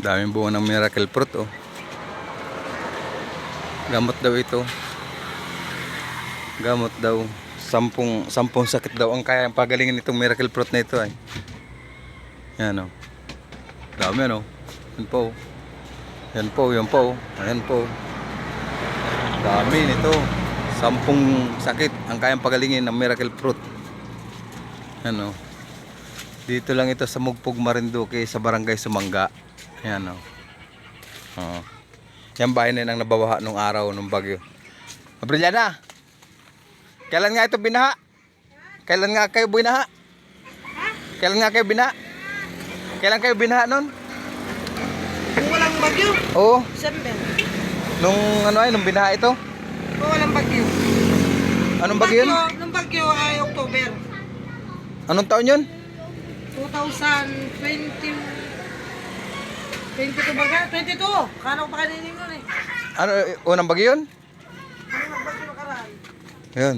Daming bunga ng miracle fruit oh. Gamot daw ito. Gamot daw. Sampung, sampung sakit daw ang kaya pagalingin itong miracle fruit na ito ay. Yan oh. Dami ano. Yan po. oh. Yan po, yan po. Ayan po. Dami nito. Sampung sakit ang kayang pagalingin ng miracle fruit. Ano? Dito lang ito sa Mugpog Marinduque sa Barangay Sumangga. Ayan o. Oo. Yan bahay na yung nabawaha nung araw nung bagyo. Abriliana! Kailan nga ito binaha? Kailan nga kayo binaha? Kailan nga kayo binaha? Kailan kayo binaha nun? Kung walang bagyo, Oo. December. Nung ano ay, nung binaha ito? Kung walang bagyo. Anong bagyo yun? Nung bagyo ay October. Anong taon yun? 2020. 22 ba ka? 22. Kano pa kaninin nun eh. Ano, unang bagyo yun? Ano ang bagyo nakaraan? Yun.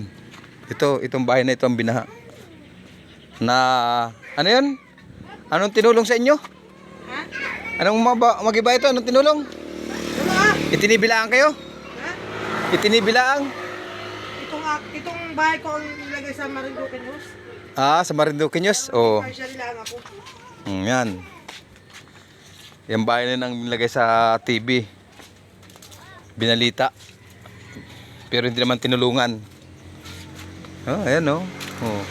Ito, itong bahay na ito ang binaha. Na, ano yun? Anong tinulong sa inyo? Ha? Anong magiba ito? Anong tinulong? Ano ah? Itinibilaan kayo? Ha? Itinibilaan? Itong, ak- itong bahay ko ang nilagay sa Marinduque News. Ah, sa Marinduque News? Oo. Partial lang ako. Mm, yan. Yan bahay na nang nilagay sa TV. Binalita. Pero hindi naman tinulungan. Oh, ayan oh. oh.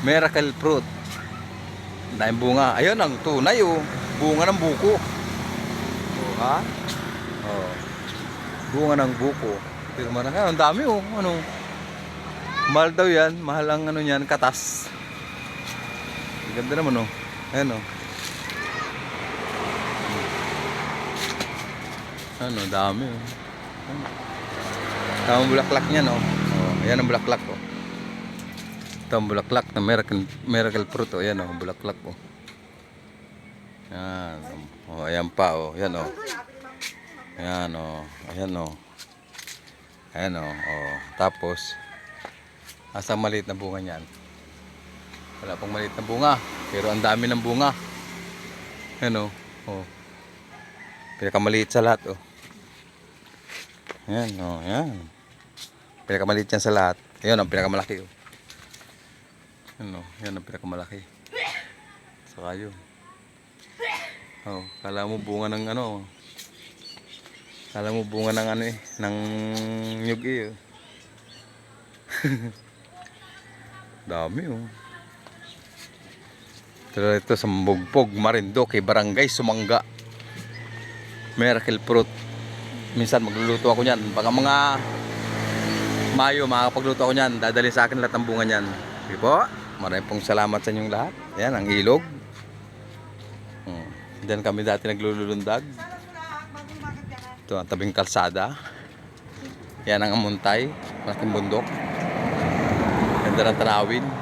Miracle fruit. Dahil bunga. Ayun ang tunay oh. Bunga ng buko. Oh, ha? Oh. Bunga ng buko. Pero man ang dami oh. Ano? Mahal daw yan. Mahal ang ano yan, katas. Ganda naman oh. Ayan oh. Ano, dami oh. Tamang bulaklak niya no. Oh, ayan ang bulaklak oh. Ito ang bulaklak na miracle, miracle fruit oh. Ayan oh, bulaklak oh. Ayan. Oh, ayan pa oh. Ayan oh. Ayan oh. Ayan oh. Ayan oh. oh. Tapos, asa maliit na bunga niyan? Wala pang maliit na bunga. Pero ang dami ng bunga. Ayan oh. oh. Pinakamaliit sa lahat oh. Ayan oh. Ayan. Pinakamaliit yan sa lahat. Ayan ang pinakamalaki oh. Ayan oh. Ayan ang pinakamalaki. Saka yun. Oh, kala mo bunga ng ano. Kala mo bunga ng ano eh, ng nyug eh. oh. Dami oh. Ito, ito sa Mbugpog, Marinduque, Barangay Sumangga. Miracle fruit. Minsan magluluto ako niyan. Baka mga Mayo, makakapagluto ako niyan. Dadali sa akin lahat ng bunga niyan. Sige po. Maraming pong salamat sa inyong lahat. Ayan, ang ilog. Hmm. Diyan kami dati naglululundag. Ito ang tabing kalsada. Yan ang amuntay. Malaking bundok. Ganda ng tanawin.